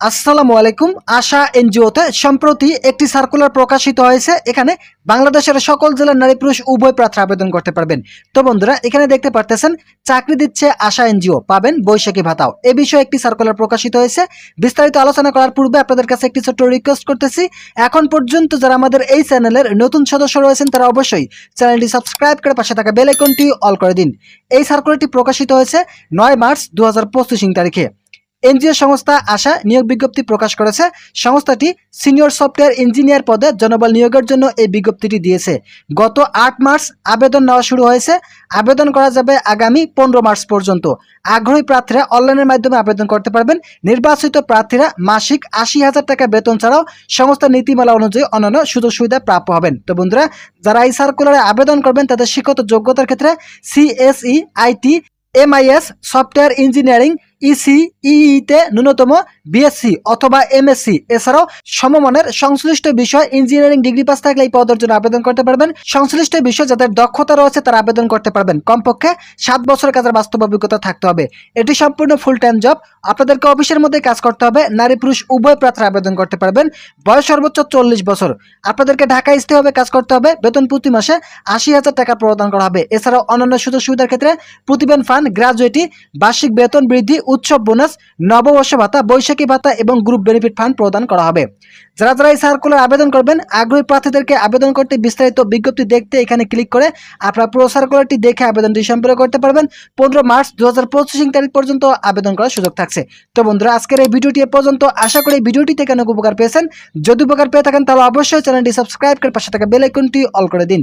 আসসালামু আলাইকুম। আশা এনজিওতে সম্প্রতি একটি সার্কুলার প্রকাশিত হয়েছে। এখানে বাংলাদেশের সকল জেলার নারী পুরুষ উভয় প্রার্থী আবেদন করতে পারবেন। তো বন্ধুরা, এখানে দেখতে পারতেছেন, চাকরি দিচ্ছে আশা এনজিও। পাবেন বৈশাখী ভাতাও। এ বিষয়ে একটি সার্কুলার প্রকাশিত হয়েছে। বিস্তারিত আলোচনা করার পূর্বে আপনাদের কাছে একটি ছোট্ট রিকোয়েস্ট করতেছি। এখন পর্যন্ত যারা আমাদের এই চ্যানেলের নতুন সদস্য রয়েছেন, তারা অবশ্যই চ্যানেলটি সাবস্ক্রাইব করে পাশে থাকা বেল আইকনটি অল করে দিন। এই সার্কুলারটি প্রকাশিত হয়েছে নয় মার্চ দু হাজার তারিখে। এনজিও সংস্থা আশা নিয়োগ বিজ্ঞপ্তি প্রকাশ করেছে। সংস্থাটি সিনিয়র সফটওয়্যার ইঞ্জিনিয়ার পদে জনবল নিয়োগের জন্য এই বিজ্ঞপ্তিটি দিয়েছে। গত আট মার্চ আবেদন নেওয়া শুরু হয়েছে। আবেদন করা যাবে আগামী পনেরো মার্চ পর্যন্ত। আগ্রহী প্রার্থীরা অনলাইনের মাধ্যমে আবেদন করতে পারবেন। নির্বাচিত প্রার্থীরা মাসিক আশি হাজার টাকা বেতন ছাড়াও সংস্থার নীতিমালা অনুযায়ী অন্যান্য সুযোগ সুবিধা প্রাপ্য হবেন। তো বন্ধুরা, যারা এই সার্কুলারে আবেদন করবেন, তাদের শিক্ষত যোগ্যতার ক্ষেত্রে CSE IT MIS software engineering EC ন্যূনতম বিএসসি অথবা এমএসসি এছাড়াও সমমানের সংশ্লিষ্ট বিষয় ইঞ্জিনিয়ারিং ডিগ্রি পাস থাকলে এই পদের জন্য আবেদন করতে পারবেন। সংশ্লিষ্ট বিষয় যাদের দক্ষতা রয়েছে, তারা আবেদন করতে পারবেন। কমপক্ষে সাত বছর কাজের বাস্তব অভিজ্ঞতা থাকতে হবে। এটি সম্পূর্ণ ফুল টাইম জব আপনাদেরকে অফিসের মধ্যে কাজ করতে হবে। নারী, পুরুষ, উভয় প্রার্থী আবেদন করতে পারবেন। বয়স সর্বোচ্চ চল্লিশ বছর। আপনাদেরকে ঢাকা আসতে হবে কাজ করতে হবে। বেতন প্রতি মাসে আশি হাজার টাকা প্রদান করা হবে। এছাড়াও অন্যান্য সুযোগ সুবিধার ক্ষেত্রে প্রতিবেন ফান্ড গ্রাজুয়েটি, বার্ষিক বেতন বৃদ্ধি, উৎসব বোনাস, নববর্ষ ভাতা, বৈশাখী ভাতা এবং গ্রুপ বেনিফিট ফান্ড প্রদান করা হবে। যারা যারা এই সার্কুলার আবেদন করবেন, আগ্রহী প্রার্থীদেরকে আবেদন করতে বিস্তারিত বিজ্ঞপ্তি দেখতে এখানে ক্লিক করে আপনারা পুরো সার্কুলারটি দেখে আবেদনটি সম্পন্ন করতে পারবেন। পনেরো মার্চ দু হাজার পঁচিশ তারিখ পর্যন্ত আবেদন করার সুযোগ থাকছে। তো বন্ধুরা, আজকের এই ভিডিওটি পর্যন্ত। আশা করি ভিডিওটি থেকে অনেক উপকার পেয়েছেন। যদি উপকার পেয়ে থাকেন, তাহলে অবশ্যই চ্যানেলটি সাবস্ক্রাইব করে পাশে থাকা বেল আইকনটি অল করে দিন।